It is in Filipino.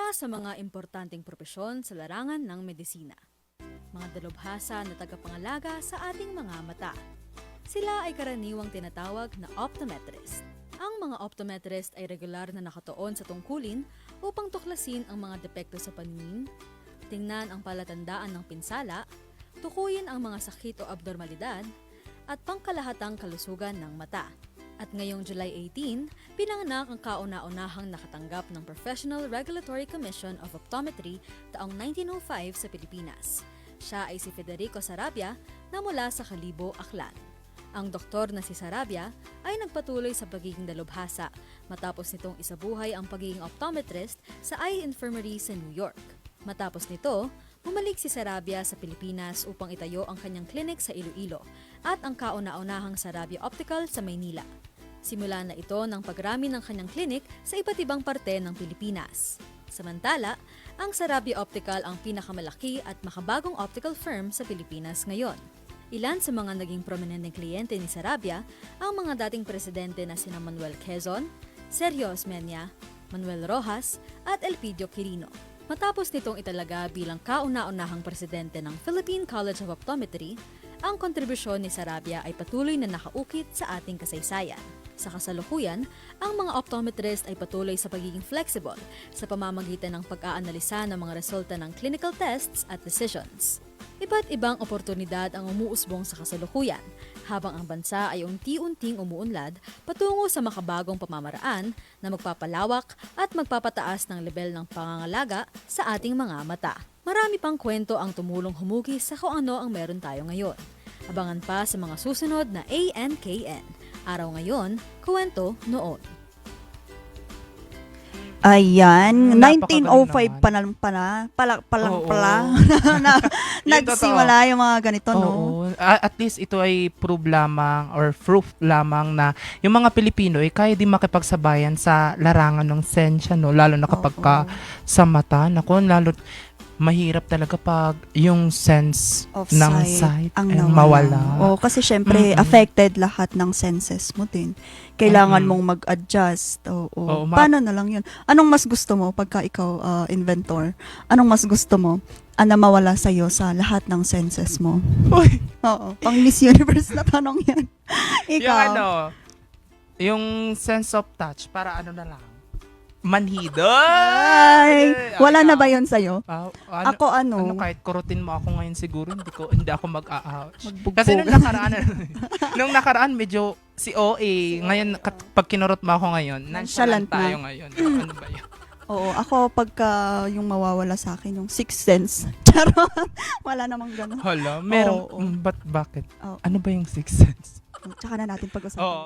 isa sa mga importanteng propesyon sa larangan ng medisina. Mga dalubhasa na tagapangalaga sa ating mga mata. Sila ay karaniwang tinatawag na optometrist. Ang mga optometrist ay regular na nakatuon sa tungkulin upang tuklasin ang mga depekto sa paningin, tingnan ang palatandaan ng pinsala, tukuyin ang mga sakit o abnormalidad, at pangkalahatang kalusugan ng mata. At ngayong July 18, pinanganak ang kauna-unahang nakatanggap ng Professional Regulatory Commission of Optometry taong 1905 sa Pilipinas. Siya ay si Federico Sarabia na mula sa Kalibo, Aklan. Ang doktor na si Sarabia ay nagpatuloy sa pagiging dalubhasa matapos nitong isabuhay ang pagiging optometrist sa Eye Infirmary sa New York. Matapos nito, bumalik si Sarabia sa Pilipinas upang itayo ang kanyang clinic sa Iloilo at ang kauna-unahang Sarabia Optical sa Maynila. Simula na ito ng pagrami ng kanyang clinic sa iba't ibang parte ng Pilipinas. Samantala, ang Sarabia Optical ang pinakamalaki at makabagong optical firm sa Pilipinas ngayon. Ilan sa mga naging prominenteng kliyente ni Sarabia ang mga dating presidente na sina Manuel Quezon, Sergio Osmeña, Manuel Rojas at Elpidio Quirino. Matapos nitong italaga bilang kauna-unahang presidente ng Philippine College of Optometry, ang kontribusyon ni Sarabia ay patuloy na nakaukit sa ating kasaysayan. Sa kasalukuyan, ang mga optometrist ay patuloy sa pagiging flexible sa pamamagitan ng pag-aanalisa ng mga resulta ng clinical tests at decisions. Iba't ibang oportunidad ang umuusbong sa kasalukuyan, habang ang bansa ay unti-unting umuunlad patungo sa makabagong pamamaraan na magpapalawak at magpapataas ng level ng pangangalaga sa ating mga mata. Marami pang kwento ang tumulong humugis sa kung ano ang meron tayo ngayon. Abangan pa sa mga susunod na ANKN. Araw ngayon, kwento noon. Ayan, Mm, napakagaling 1905 naman. pa lang pala, pala, palang Oo. pala, na, nagsimula yung mga ganito, no? Oo. A- At least ito ay proof lamang or proof lamang na yung mga Pilipino ay kaya din makipagsabayan sa larangan ng sensya, no? Lalo na kapag ka sa mata. Naku, lalo mahirap talaga pag yung sense Of ng sight sight ang ay nawala. mawala. Oo, kasi syempre, Mm-mm. affected lahat ng senses mo din. Kailangan Mm-mm. mong mag-adjust. Oo. Oo, ma- Paano na lang yun? Anong mas gusto mo pagka ikaw ah, inventor? Anong mas gusto mo? Ano mawala sa'yo sa lahat ng senses mo? Uy, Oo. Pang Miss Universe na tanong yan. ikaw. yung ano, yung sense of touch, para ano na lang, manhido. Ay, wala na ikaw? ba yun sa'yo? Ah, ano, Ako ano? ano, kahit kurutin mo ako ngayon siguro, hindi ko hindi ako mag-a-ouch. Magbugbog. Kasi nung nakaraan, nung nakaraan medyo si OA, ngayon kat- pag kinurot mo ako ngayon, Nonchalant nonchalant na. tayo ngayon. Ano ba yun? Oo, ako pagka yung mawawala sa akin, yung sixth sense. Charot. Wala namang gano'n. Hala, meron, Oo. mm, ba't, bakit? Oo. Ano ba yung sixth sense? Tsaka na natin pag-usapan. Oo.